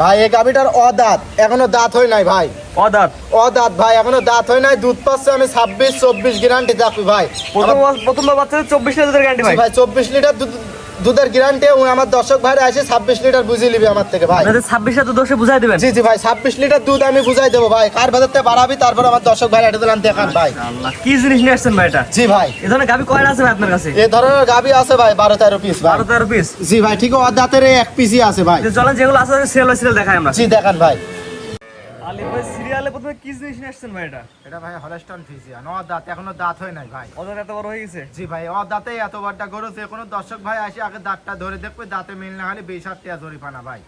ভাই এই গাভিটার অদাঁত এখনও দাঁত হয় নাই ভাই। অদাত? অদাঁত ভাই এখনও দাঁত হয় নাই। দুধ পাচ্ছে আমি ছাব্বিশ চব্বিশ গ্যারান্টি থাকবি ভাই। প্রথম প্রথম বাচ্চা চব্বিশ লিটার গ্যারান্টি ভাই। ভাই চব্বিশ লিটার দুধ দুধের গ্যারান্টি আমার দর্শক ভাইরা আসে ছাব্বিশ লিটার বুঝিয়ে নিবি আমার থেকে ভাই। ছাব্বিশ তো দোষে বুঝাই দেবেন? জি জি ভাই ছাব্বিশ লিটার দুধ আমি বুঝাই দেবো ভাই। কার বাজারতে বাড়াবি তারপর আমার দর্শক ভাইরা এটা দিলাম দেখান ভাই। কি জিনিস নিয়ে আসছেন ভাই এটা? জি ভাই। এই ধরনের গাভি কয়টা আছে ভাই আপনার কাছে? এ ধরনের গাবি আছে ভাই বারো তেরো পিস ভাই। বারো তেরো পিস জি ভাই ঠিক অদাতের এক পিসই আছে ভাই। চলেন যেগুলো আছে সেল সিরিয়াল দেখাই আমরা। জি দেখান ভাই। আলি ভাই সিরিয়ালে প্রথমে কি জিনিস নিয়ে আসছেন ভাই এটা? এটা ভাই হলস্টন ফিজিয়ান অদাত এখনও দাঁত হয় নাই ভাই। ওদের এত বড় হয়ে গেছে? জি ভাই অদাতে এত বড়টা গরু যে কোনো দর্শক ভাই আসে আগে দাঁতটা ধরে দেখবে দাঁতে মিল না হলে বিশ হাজার টাকা জরিপানা ভাই।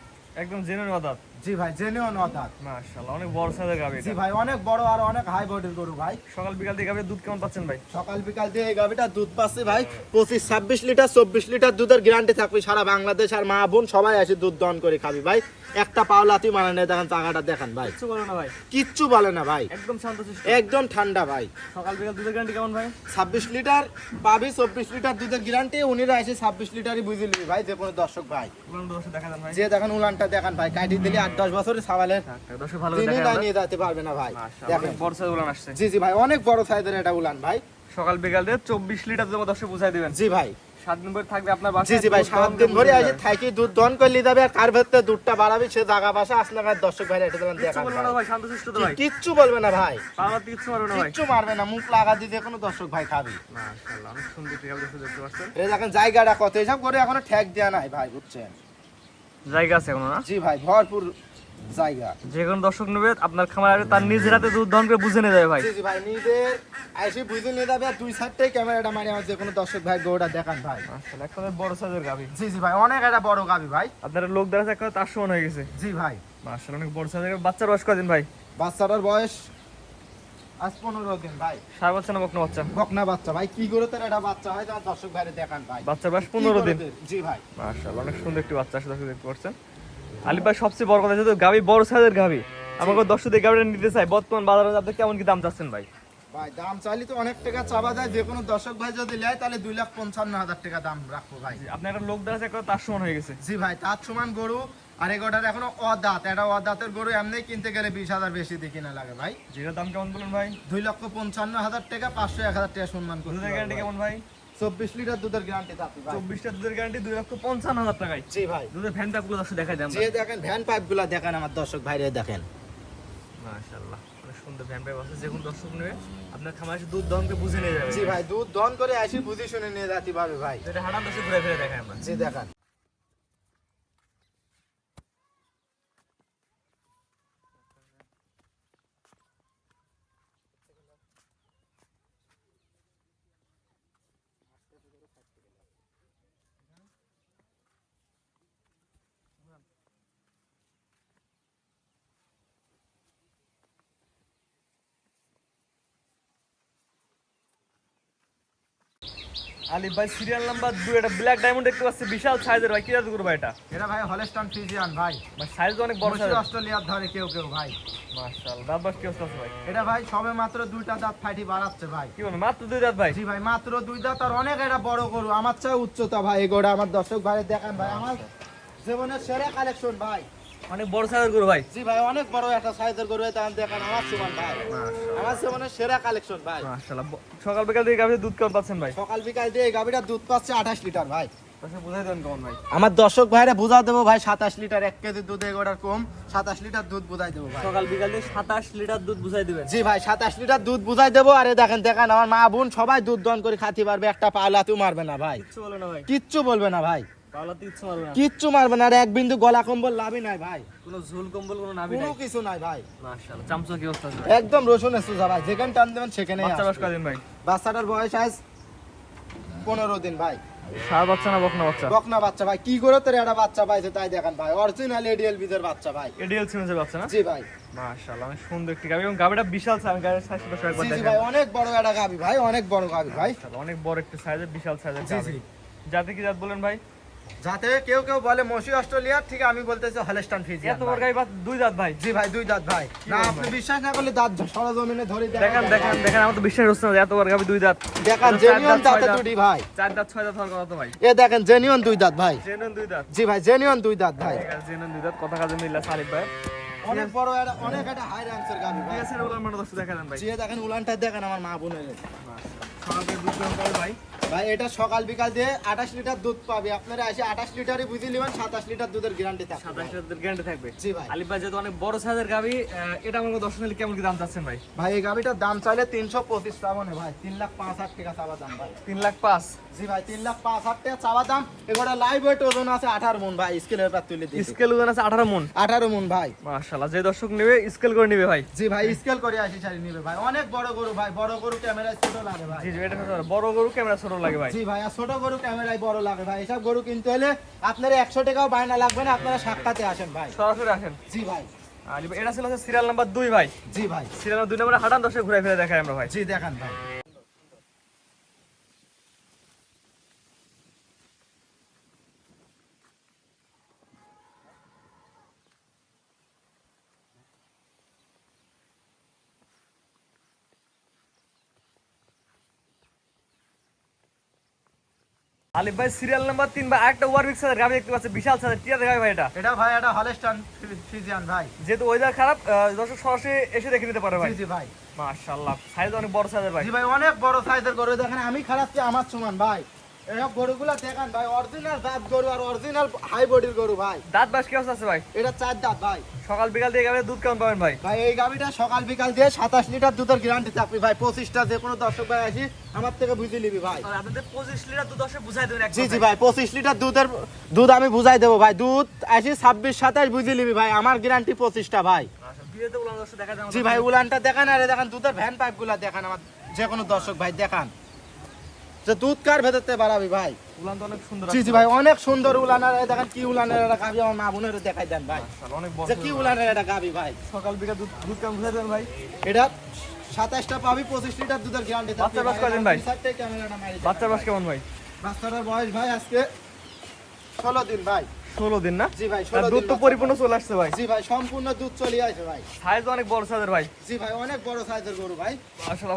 একদম জেনুইন অদাত জি ভাই জেনেও অদাত মাশাআল্লাহ অনেক বড় সাইজের গাভি জি ভাই অনেক বড় আর অনেক হাই বডির গরু ভাই। সকাল বিকাল দিয়ে গাভির দুধ কেমন পাচ্ছেন ভাই? সকাল বিকাল দিয়ে এই গাভিটা দুধ পাচ্ছে ভাই পঁচিশ ছাব্বিশ লিটার চব্বিশ লিটার দুধের গ্যারান্টি থাকবে। সারা বাংলাদেশ আর মা বোন সবাই আসে দুধ দহন করে খাবি ভাই। একটা পাওলাতি মানে নেই দেখেন টাকাটা দেখান ভাই। কিছু বলো না ভাই। কিচ্ছু বলে না ভাই। একদম শান্ত একদম ঠান্ডা ভাই। সকাল বিকাল দুধের গ্যারান্টি কেমন ভাই? ছাব্বিশ লিটার পাবি চব্বিশ লিটার দুধের গ্যারান্টি উনিরা এসে ছাব্বিশ লিটারই বুঝে নিবি ভাই যে কোনো দর্শক ভাই। উলান দোষে দেখা দেন ভাই। যে দেখেন উলানটা দেখান ভাই কাটি দিলে দশ বছরের সাবালের তিনি না নিয়ে যেতে পারবে না ভাই। মাশাআল্লাহ। দেখেন। বড় সাইজ উলান আসছে। জি জি ভাই অনেক বড় সাইজের এটা উলান ভাই। সকাল বিকাল দিয়ে চব্বিশ লিটার জমা দশে বুঝাই দিবেন। জি ভাই। সাত দিন থাকবে আপনার জি বাসায় জি ভাই সাত দিন আসে থাকি দুধ যাবে আর কার ভেতরে দুধটা বাড়াবি সে জায়গা বাসা আসলে আমার দর্শক ভাই এটা দিলাম বলবে না ভাই। ভাই তো ভাই। কিচ্ছু বলবে না ভাই। কিচ্ছু মারবে না ভাই। কিচ্ছু মারবে না মুখ লাগা দিয়ে কোনো দর্শক ভাই খাবি। মাশাআল্লাহ অনেক সুন্দর টিকা দেখতে পাচ্ছেন। এই দেখেন জায়গাটা কত এসব করে এখনও ঠেক দেওয়া নাই ভাই বুঝছেন? জায়গা আছে এখনও না? জি ভাই ভরপুর জায়গা। যে কোনো দর্শক নেবে আপনার খামার তার নিজের হাতে দুধ দহন করে বুঝে নিয়ে যাবে ভাই। জি ভাই নিজের আইসি বুঝে নিয়ে যাবে আর দুই সাইডটাই ক্যামেরাটা মারি আমার যে কোনো দর্শক ভাই গৌড়া দেখান ভাই। মাশাআল্লাহ একটা বড় সাইজের গাভি। জি জি ভাই অনেক একটা বড় গাবি ভাই। আপনার লোক দ্বারা একটা তার সমান হয়ে গেছে। জি ভাই। মাশাআল্লাহ অনেক বড় সাইজের বাচ্চার বয়স কদিন ভাই? বাচ্চাটার বয়স আজ পনেরো দিন ভাই। সার বাচ্চা না বকনা বাচ্চা। বকনা বাচ্চা ভাই কি করে তার একটা বাচ্চা হয় তার দর্শক ভাইরে দেখান ভাই। বাচ্চার বয়স পনেরো দিন। জি ভাই। মাশাআল্লাহ অনেক সুন্দর একটি বাচ্চা আসলে দর্শক দেখতে পাচ্ছেন। আলিফ ভাই সবচেয়ে বড় কথা যেহেতু গাভি বড় সাইজের গাভি। আমাকে দর্শকদের গাভিটা নিতে চাই বর্তমান বাজারে আপনি কেমন কি দাম চাচ্ছেন ভাই? ভাই দাম চাইলে তো অনেক টাকা চাবা যায় যে কোনো দর্শক ভাই যদি নেয় তাহলে দুই লাখ পঞ্চান্ন হাজার টাকা দাম রাখব ভাই। আপনার একটা লোক দ্বারা একটা তার সমান হয়ে গেছে। জি ভাই তার সমান গরু আর এগোটার এখনও অদাঁত। এটা অদাঁতের গরু এমনি কিনতে গেলে বিশ হাজার বেশি দিয়ে কিনা লাগে ভাই। যেটার দাম কেমন বলুন ভাই? দুই লক্ষ পঞ্চান্ন হাজার টাকা পাঁচশো এক হাজার টাকা সম্মান গ্যারান্টি কেমন ভাই? চব্বিশ লিটার দুধের গ্যারান্টি থাকবে ভাই। চব্বিশটা দুধের গ্যারান্টি দুই লক্ষ পঞ্চান্ন হাজার টাকায়। জি ভাই। দুধের যে দেখেন ভ্যান পাইপগুলো দেখেন আমার দর্শক ভাইরে দেখেন। মাশাআল্লাহ অনেক সুন্দর ভ্যান পাইপ আছে। যে কোনো দর্শক নেবে আপনার খামার এসে দুধ দহনকে বুঝে নিয়ে যাবে। জি ভাই দুধ দহন করে আসি বুঝে শুনে নিয়ে যাতে পারবে ভাই। এটা হাঁটান দর্শক ঘুরে ফিরে দেখায় আমরা। জি দেখান। আলিফ ভাই সিরিয়াল নাম্বার দুই এটা ব্ল্যাক ডায়মন্ড দেখতে পাচ্ছি বিশাল সাইজের ভাই। কি জাত করব এটা? এটা ভাই হলস্টন ফিজিয়ান ভাই। ভাই সাইজ অনেক বড় সাইজ অস্ট্রেলিয়ার ধরে কেউ কেউ ভাই। মাশাআল্লাহ দাঁত বাস কি অবস্থা ভাই? এটা ভাই সবে মাত্র দুইটা দাঁত ফাইটি বাড়াচ্ছে ভাই। কি বলব মাত্র দুই দাঁত ভাই? জি ভাই মাত্র দুই দাঁত আর অনেক এটা বড় গরু। আমার চেয়ে উচ্চতা ভাই এগোটা আমার দর্শক ভাই দেখান ভাই আমার জীবনের সেরা কালেকশন ভাই। অনেক বড় সাইজের গরু ভাই। জি ভাই অনেক বড় একটা সাইজের গরু এটা দেখান আমার সমান ভাই। আমার জীবনের সেরা কালেকশন ভাই। মাশাআল্লাহ। সকাল বিকাল থেকে গাভীর দুধ কেমন পাচ্ছেন ভাই? সকাল বিকাল দিয়ে গাভিটা দুধ পাচ্ছে আঠাশ লিটার ভাই। দর্শক বুঝাই দেন ভাই? আমার দর্শক ভাইরা বুঝা দেবো ভাই সাতাশ লিটার এক কেজি দুধ এগোটার কম সাতাশ লিটার দুধ বুঝাই দেবো সকাল বিকাল থেকে সাতাশ লিটার দুধ বুঝাই দিবেন। জি ভাই সাতাশ লিটার দুধ বুঝাই দেবো। আরে দেখেন দেখেন আমার মা বোন সবাই দুধ দন করে খাতে পারবে একটা পালাতেও মারবে না ভাই। কিচ্ছু বলো না ভাই। কিচ্ছু বলবে না ভাই। কিচ্ছু মারবে না আর এক বিন্দু গলা কম্বল লাভই নাই ভাই। কোনো ঝুল কম্বল কোনো নাবি কোনো কিছু নাই ভাই। মাশাআল্লাহ চামচা কি অবস্থা একদম রসুন সুজা ভাই যেখানে টান দেবেন সেখানে বাচ্চা বাস কদিন ভাই? বাচ্চাটার বয়স আজ পনেরো দিন ভাই। সার বাচ্চা না বকনা বাচ্চা? বকনা বাচ্চা ভাই কি করে তোর একটা বাচ্চা পাইছে তাই দেখেন ভাই। অরিজিনাল এডিএল বিদের বাচ্চা ভাই। এডিএল সিমেন্সের বাচ্চা না? জি ভাই। মাশাআল্লাহ অনেক সুন্দর একটি গাভি এবং গাভিটা বিশাল সাইজ গাভির সাইজ একবার জি জি ভাই অনেক বড় একটা গাবি ভাই অনেক বড় গাবি ভাই। অনেক বড় একটি সাইজের বিশাল সাইজের জি গাভি জি। যাতে কি জাত বলেন ভাই? যাতে কেউ কেউ বলে মসি অস্ট্রেলিয়া ঠিক আমি বলতেছি হলেস্টান ফিজিয়ান এত বড় বা দুই দাঁত ভাই। জি ভাই দুই দাঁত ভাই। না আপনি বিশ্বাস না করলে দাঁত সরজমিনে ধরে দেখেন। দেখেন দেখেন আমার তো বিশ্বাস হচ্ছে না এত বড় গাবি দুই দাঁত। দেখান এটা জেনিয়ন দাঁত, দুটি ভাই। চার দাঁত ছয় দাঁত হওয়ার কথা তো ভাই। এ দেখেন জেনিয়ন দুই দাঁত ভাই। জেনুন দুই দাঁত। জি ভাই জেনিয়ন দুই দাঁত ভাই। জেনুন দুই দাঁত। কথা কাজে মিললা সালিক ভাই। অনেক বড় একটা অনেক একটা হাই র্যাঙ্কের গাবি ভাই। আছে ওগুলো মানে দশ দেখা দেন ভাই। জি দেখেন উলানটা দেখেন আমার মা বোনের। ভাই। ভাই এটা সকাল বিকাল দিয়ে আঠাশ লিটার দুধ পাবে। আপনারা এসে আঠাশ লিটারই বুঝে নেবেন সাতাশ লিটার দুধের গ্যারান্টি থাকবে। সাতাশ লিটার গ্যারান্টি থাকবে। জি ভাই। আলিফ ভাই যেহেতু অনেক বড় সাইজের গাবি এটা আমার দশ নিলে কেমন কি দাম চাচ্ছেন ভাই? ভাই এই গাবিটার দাম চাইলে তিনশো পঁচিশ শ্রাবণে ভাই তিন লাখ পাঁচ হাজার টাকা চাওয়া দাম ভাই। তিন লাখ পাঁচ? জি ভাই তিন লাখ পাঁচ হাজার টাকা চাওয়া দাম। এগুলো লাইভ ওয়েট ওজন আছে আঠারো মন ভাই স্কেলের পর তুলে দিচ্ছি স্কেল ওজন আছে আঠারো মন? আঠারো মন ভাই। মাশাল্লাহ যে দর্শক নেবে স্কেল করে নেবে ভাই। জি ভাই স্কেল করে আসি সারি নিবে ভাই। অনেক বড় গরু ভাই বড় গরু ক্যামেরা ছোট লাগে ভাই। জি এটা বড় গরু ক্যামেরা ছোট লাগে ভাই। জি ভাই আর ছোট গরু ক্যামেরায় বড় লাগে ভাই। এসব গরু কিনতে হলে আপনারা একশো টাকাও বায়না লাগবে না আপনারা সাক্ষাতে আসেন ভাই। সরাসরি আসেন। জি ভাই। এটা ছিল সিরিয়াল নাম্বার দুই ভাই। জি ভাই। সিরিয়াল নাম্বার দুই নম্বরে হাঁটান দশে ঘুরে ফিরে দেখাই আমরা ভাই। জি দেখান ভাই। আলিফ ভাই সিরিয়াল নাম্বার তিন ভাই একটা ওয়ার সাদের গাড়ি দেখতে পাচ্ছে বিশাল সাদের টিয়া দেখাবে ভাই এটা? এটা ভাই এটা হলেস্টান ফিজিয়ান ভাই। যেহেতু ওয়েদার খারাপ দর্শক সরাসরি এসে দেখে নিতে পারে ভাই। জি জি ভাই। মাশাআল্লাহ সাইজ অনেক বড় সাইজের ভাই। জি ভাই অনেক বড় সাইজের গরু। দেখেন আমি খারাপছি আমার সমান ভাই। এসব গরুগুলা দেখান ভাই অরিজিনাল জাত গরু আর অরিজিনাল হাই বডির গরু ভাই। দাঁত বাস আছে ভাই? এটা চার দাঁত ভাই। সকাল বিকাল দিয়ে দুধ কেমন পাবেন ভাই? ভাই এই গাবিটা সকাল বিকাল দিয়ে সাতাশ লিটার দুধের গ্যারান্টি থাকবে ভাই পঁচিশটা যে কোনো দর্শক ভাই আসি আমার থেকে বুঝে নিবি ভাই। আপনাদের পঁচিশ লিটার দুধ বুঝাই দেবেন জি জি ভাই পঁচিশ লিটার দুধের দুধ আমি বুঝাই দেবো ভাই। দুধ আসি ছাব্বিশ সাতাশ বুঝে নিবি ভাই আমার গ্যারান্টি পঁচিশটা ভাই। যায় জি ভাই উলানটা দেখান আরে দেখান দুধের ভ্যান পাইপগুলা দেখান আমার যে কোনো দর্শক ভাই দেখান। যে দুধ কার ভেতরতে বাড়াবি ভাই? উলান তো অনেক সুন্দর জি জি ভাই অনেক সুন্দর উলানের দেখেন কি উলানের গাবি আমার মা বোনের দেখাই দেন ভাই। অনেক বড় যে কি উলানের গাবি ভাই। সকাল বিকাল দুধ দেবেন ভাই? এটা সাতাশটা পাবি পঁচিশ লিটার দুধের গ্যারান্টি ভাই? মারি বাস কেমন ভাই? বাচ্চাটার বয়স ভাই আজকে ষোলো দিন ভাই। ষোলো দিন না? জি ভাই দুধ তো পরিপূর্ণ চলে আসছে ভাই। জি ভাই সম্পূর্ণ দুধ চলে আসে ভাই। সাইজ অনেক বড় সাইজের ভাই। জি ভাই অনেক বড় সাইজের গরু ভাই।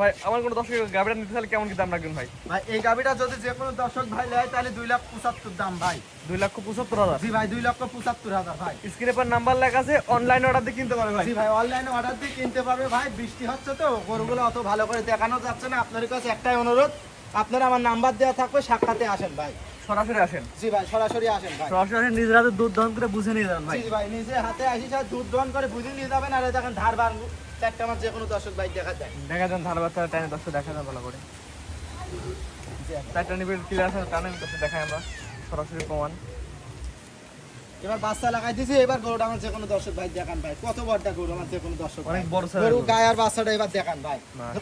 ভাই আমার কোনো দর্শক গাড়িটা নিতে চাইলে কেমন কি দাম রাখবেন ভাই? ভাই এই গাবিটা যদি যে কোনো দর্শক ভাই নেয় তাহলে দুই লাখ পঁচাত্তর দাম ভাই। দুই লক্ষ পঁচাত্তর হাজার? জি ভাই দুই লক্ষ পঁচাত্তর হাজার ভাই। স্ক্রিনে পর নাম্বার লেখা আছে অনলাইন অর্ডার দিয়ে কিনতে পারে ভাই। জি ভাই অনলাইনে অর্ডার দিয়ে কিনতে পারবে ভাই। বৃষ্টি হচ্ছে তো গরুগুলো অত ভালো করে দেখানো যাচ্ছে না। আপনার কাছে একটাই অনুরোধ আপনারা আমার নাম্বার দেওয়া থাকবে সাক্ষাতে আসেন ভাই। সরাসরি আসেন। জি ভাই সরাসরি আসেন ভাই। সরাসরি নিজের হাতে দুধ দহন করে বুঝে নিয়ে ভাই। জি ভাই নিজে হাতে আসি স্যার দুধ দহন করে বুঝে নিয়ে যাবেন। আর দেখেন ধার বার চারটা আমার যে কোনো দর্শক ভাই দেখা যায়। দেখা যান ধান বাচ্চা টাইনে দর্শক দেখা ভালো করে। চারটা নিবে ক্লিয়ার আছে টানে দর্শক দেখাই আমরা। সরাসরি প্রমাণ। এবার বাচ্চা লাগাই দিছি এবার গরুটা আমার যে কোনো দর্শক ভাই দেখান ভাই। কত বড়টা গরু আমার যে কোনো দর্শক অনেক বড় গরু গরু। গায়ে আর বাচ্চাটা এবার দেখান ভাই।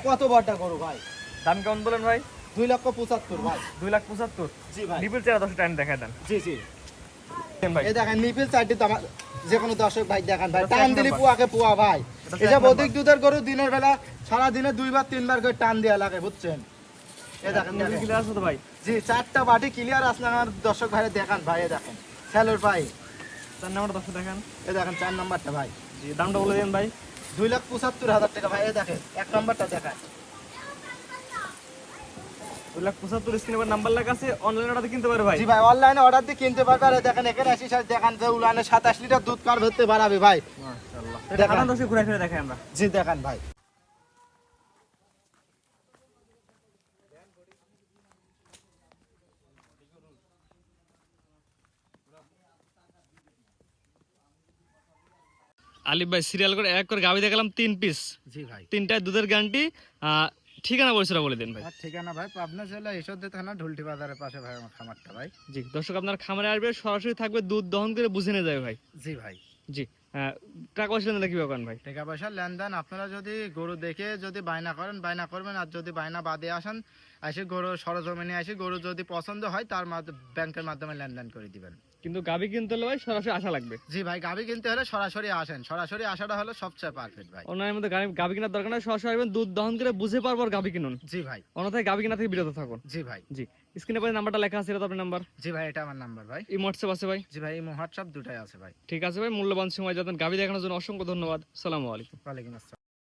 কত বড়টা গরু ভাই? দাম কেমন বলেন ভাই? দুই লক্ষ পঁচাত্তর ভাই। দুই লাখ পঁচাত্তর? জি ভাই। নিপিল চেরা দর্শক টাইনে দেখা দেন। জি জি। এই দেখেন নিপিল চারটি আমার যে কোনো দর্শক ভাই দেখান ভাই। টান দিলি পুয়াকে পুয়া ভাই। এটা তো অধিক দুধের গরু দিনের বেলা সারা দিনে দুইবার তিনবার করে টান দেওয়া লাগে বুঝছেন? এই দেখেন। ক্লিয়ার আছে তো ভাই? জি চারটা বাটি ক্লিয়ার আসলে আমার দর্শক ভাই দেখান ভাই দেখেন। স্যালোর ভাই। তার নাম্বার দর্শক দেখেন। এই দেখেন চার নাম্বারটা ভাই। জি দামটা বলে দেন ভাই। দুই লাখ পঁচাত্তর হাজার টাকা ভাই এই দেখেন এক নাম্বারটা দুই লাখ পঁচাত্তর স্ক্রিনে নাম্বার লেখা আছে অনলাইন অর্ডার কিনতে পারে ভাই। জি ভাই অনলাইনে অর্ডার দিয়ে কিনতে পারবে আর এই দেখেন এখানে আসি স্যার দেখান যে উলানে সাতাশ লিটার দুধ কার ধরতে বাড়াবে ভাই। মাশাআল্লাহ। দেখান। এটা ঘুরে ফিরে দেখাই আমরা। জি দেখান ভাই। আলিফ ভাই সিরিয়াল করে এক করে গাবি দেখালাম তিন পিস জি ভাই। তিনটায় দুধের গ্যারান্টি ঠিকানা পরিচয় বলে দিন ভাই। ঠিকানা ভাই পাবনা জেলা ঈশ্বরদী থানা ঢুলটি বাজারের পাশে ভাই আমার খামারটা ভাই। জি দর্শক আপনার খামারে আসবে সরাসরি থাকবে দুধ দহন করে বুঝে নিয়ে যাবে ভাই। জি ভাই। জি টাকা পয়সা লেনদেন কীভাবে করেন ভাই? টাকা পয়সার লেনদেন আপনারা যদি গরু দেখে যদি বায়না করেন বায়না করবেন আর যদি বায়না বাদে আসেন এসে গরু সরজমিনে এসে গরু যদি পছন্দ হয় তার মাধ্যমে ব্যাংকের মাধ্যমে লেনদেন করে দিবেন। কিন্তু গাবি কিনতে হলে ভাই সরাসরি আসা লাগবে। জি ভাই গাবি কিনতে হলে সরাসরি আসেন। সরাসরি আসাটা হলো সবচেয়ে পারফেক্ট ভাই। অন্যান্য মধ্যে গাবি কেনার দরকার নাই সরাসরি আসবেন দুধ দহন করে বুঝে পারব আর গাবি কিনুন। জি ভাই। অন্যথায় গাবি কিনা থেকে বিরত থাকুন। জি ভাই। জি স্ক্রিনে পরে নাম্বারটা লেখা আছে এটা আপনার নাম্বার জি ভাই এটা আমার নাম্বার ভাই। এই হোয়াটসঅ্যাপ আছে ভাই? জি ভাই এই হোয়াটসঅ্যাপ দুটাই আছে ভাই। ঠিক আছে ভাই মূল্যবান সময় যাতেন। গাবি দেখানোর জন্য অসংখ্য ধন্যবাদ। সালামু আলাইকুম। ওয়ালাইকুম আসসালাম।